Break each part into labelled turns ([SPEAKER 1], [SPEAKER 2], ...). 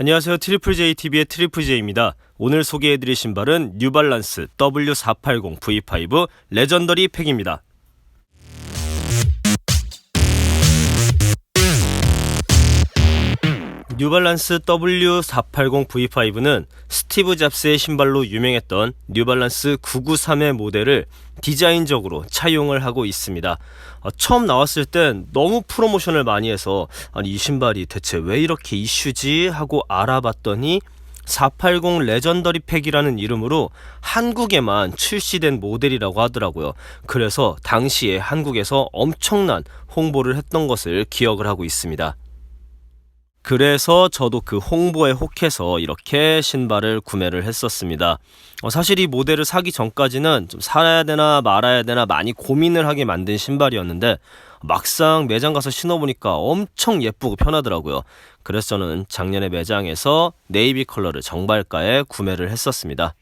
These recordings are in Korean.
[SPEAKER 1] 안녕하세요. 트리플 J TV의 트리플 J입니다. 오늘 소개해드릴 신발은 뉴발란스 W480 V5 레전더리 팩입니다. 뉴발란스 W480 V5는 스티브 잡스의 신발로 유명했던 뉴발란스 993의 모델을 디자인적으로 차용을 하고 있습니다. 어, 처음 나왔을 땐 너무 프로모션을 많이 해서 아니 이 신발이 대체 왜 이렇게 이슈지 하고 알아봤더니 480 레전더리 팩이라는 이름으로 한국에만 출시된 모델이라고 하더라고요. 그래서 당시에 한국에서 엄청난 홍보를 했던 것을 기억을 하고 있습니다. 그래서 저도 그 홍보에 혹해서 이렇게 신발을 구매를 했었습니다. 어, 사실 이 모델을 사기 전까지는 좀 살아야 되나 말아야 되나 많이 고민을 하게 만든 신발이었는데 막상 매장 가서 신어보니까 엄청 예쁘고 편하더라고요. 그래서 저는 작년에 매장에서 네이비 컬러를 정발가에 구매를 했었습니다.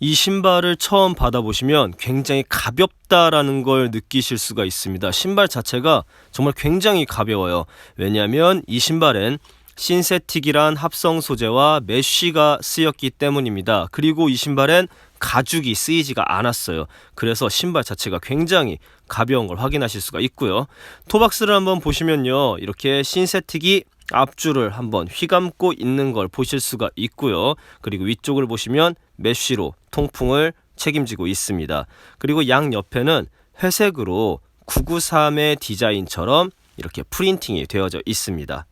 [SPEAKER 1] 이 신발을 처음 받아보시면 굉장히 가볍다라는 걸 느끼실 수가 있습니다. 신발 자체가 정말 굉장히 가벼워요. 왜냐하면 이 신발엔 신세틱이란 합성 소재와 메쉬가 쓰였기 때문입니다. 그리고 이 신발엔 가죽이 쓰이지가 않았어요. 그래서 신발 자체가 굉장히 가벼운 걸 확인하실 수가 있고요. 토박스를 한번 보시면요. 이렇게 신세틱이 앞줄을 한번 휘감고 있는 걸 보실 수가 있고요. 그리고 위쪽을 보시면 메쉬로 통풍을 책임지고 있습니다. 그리고 양 옆에는 회색으로 993의 디자인처럼 이렇게 프린팅이 되어져 있습니다.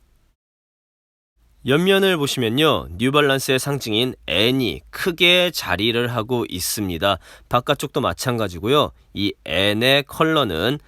[SPEAKER 1] 옆면을 보시면요. 뉴발란스의 상징인 N이 크게 자리를 하고 있습니다. 바깥쪽도 마찬가지고요. 이 N의 컬러는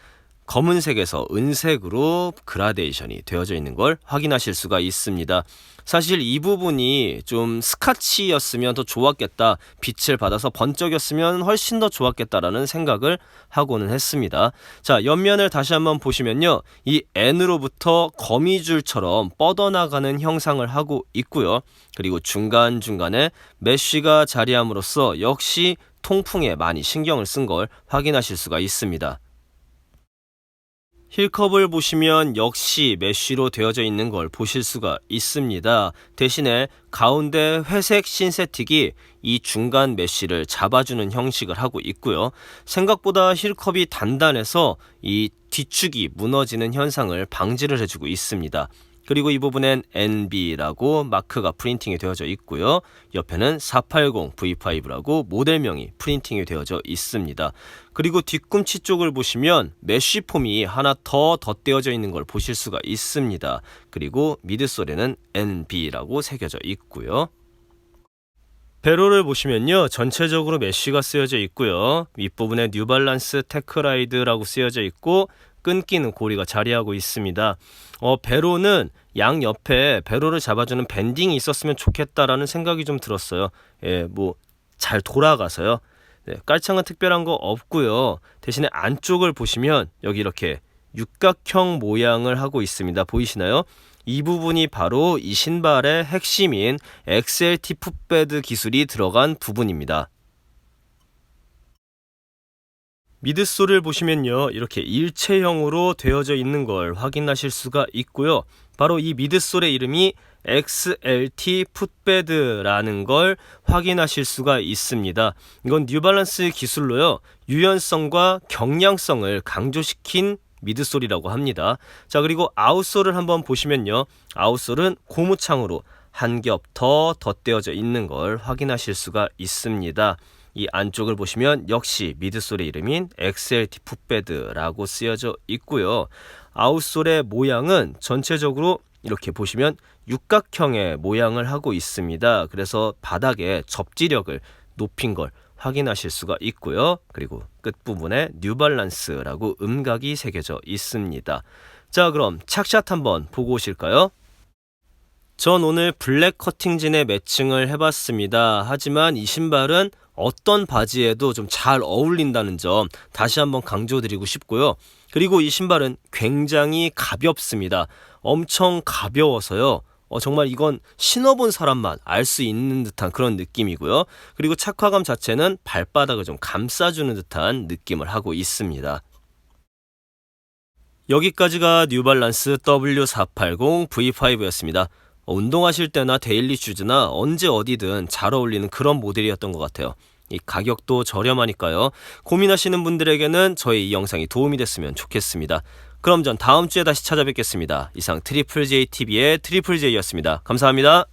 [SPEAKER 1] 검은색에서 은색으로 그라데이션이 되어져 있는 걸 확인하실 수가 있습니다. 사실 이 부분이 좀 스카치였으면 더 좋았겠다. 빛을 받아서 번쩍였으면 훨씬 더 좋았겠다라는 생각을 하고는 했습니다. 자, 옆면을 다시 한번 보시면요. 이 N으로부터 거미줄처럼 뻗어나가는 형상을 하고 있고요. 그리고 중간중간에 메쉬가 자리함으로써 역시 통풍에 많이 신경을 쓴 걸 확인하실 수가 있습니다. 힐컵을 보시면 역시 메쉬로 되어져 있는 걸 보실 수가 있습니다. 대신에 가운데 회색 신세틱이 이 중간 메쉬를 잡아주는 형식을 하고 있고요. 생각보다 힐컵이 단단해서 이 뒤축이 무너지는 현상을 방지를 해주고 있습니다. 그리고 이 부분엔 NB라고 마크가 프린팅이 되어져 있고요. 옆에는 480 V5라고 모델명이 프린팅이 되어져 있습니다. 그리고 뒤꿈치 쪽을 보시면 메쉬 폼이 하나 더 덧대어져 있는 걸 보실 수가 있습니다. 그리고 미드솔에는 NB라고 새겨져 있고요. 배로를 보시면요 전체적으로 메쉬가 쓰여져 있고요 윗부분에 뉴발란스 테크라이드라고 쓰여져 있고 끊기는 고리가 자리하고 있습니다. 어, 배로는 양 옆에 배로를 잡아주는 밴딩이 있었으면 좋겠다라는 생각이 좀 들었어요. 예, 뭐 잘 돌아가서요. 네, 깔창은 특별한 거 없고요. 대신에 안쪽을 보시면 여기 이렇게 육각형 모양을 하고 있습니다. 보이시나요? 이 부분이 바로 이 신발의 핵심인 XLT 풋베드 기술이 들어간 부분입니다. 미드솔을 보시면요 이렇게 일체형으로 되어져 있는 걸 확인하실 수가 있고요. 바로 이 미드솔의 이름이 XLT 풋베드라는 걸 확인하실 수가 있습니다. 이건 뉴발란스 기술로요 유연성과 경량성을 강조시킨 미드솔이라고 합니다. 자 그리고 아웃솔을 한번 보시면요 아웃솔은 고무창으로 한 겹 더 덧대어져 있는 걸 확인하실 수가 있습니다 이 안쪽을 보시면 역시 미드솔의 이름인 XLT 풋베드라고 쓰여져 있고요. 아웃솔의 모양은 전체적으로 이렇게 보시면 육각형의 모양을 하고 있습니다. 그래서 바닥에 접지력을 높인 걸 확인하실 수가 있고요. 그리고 끝부분에 뉴발란스라고 음각이 새겨져 있습니다. 자, 그럼 착샷 한번 보고 오실까요? 전 오늘 블랙 커팅진에 매칭을 해봤습니다. 하지만 이 신발은 어떤 바지에도 좀 잘 어울린다는 점 다시 한번 강조드리고 싶고요. 그리고 이 신발은 굉장히 가볍습니다. 엄청 가벼워서요. 어, 정말 이건 신어본 사람만 알 수 있는 듯한 그런 느낌이고요. 그리고 착화감 자체는 발바닥을 좀 감싸주는 듯한 느낌을 하고 있습니다. 여기까지가 뉴발란스 W480 V5였습니다. 운동하실 때나 데일리 슈즈나 언제 어디든 잘 어울리는 그런 모델이었던 것 같아요. 이 가격도 저렴하니까요. 고민하시는 분들에게는 저희 이 영상이 도움이 됐으면 좋겠습니다. 그럼 전 다음 주에 다시 찾아뵙겠습니다. 이상 트리플 J TV의 트리플 J였습니다. 감사합니다.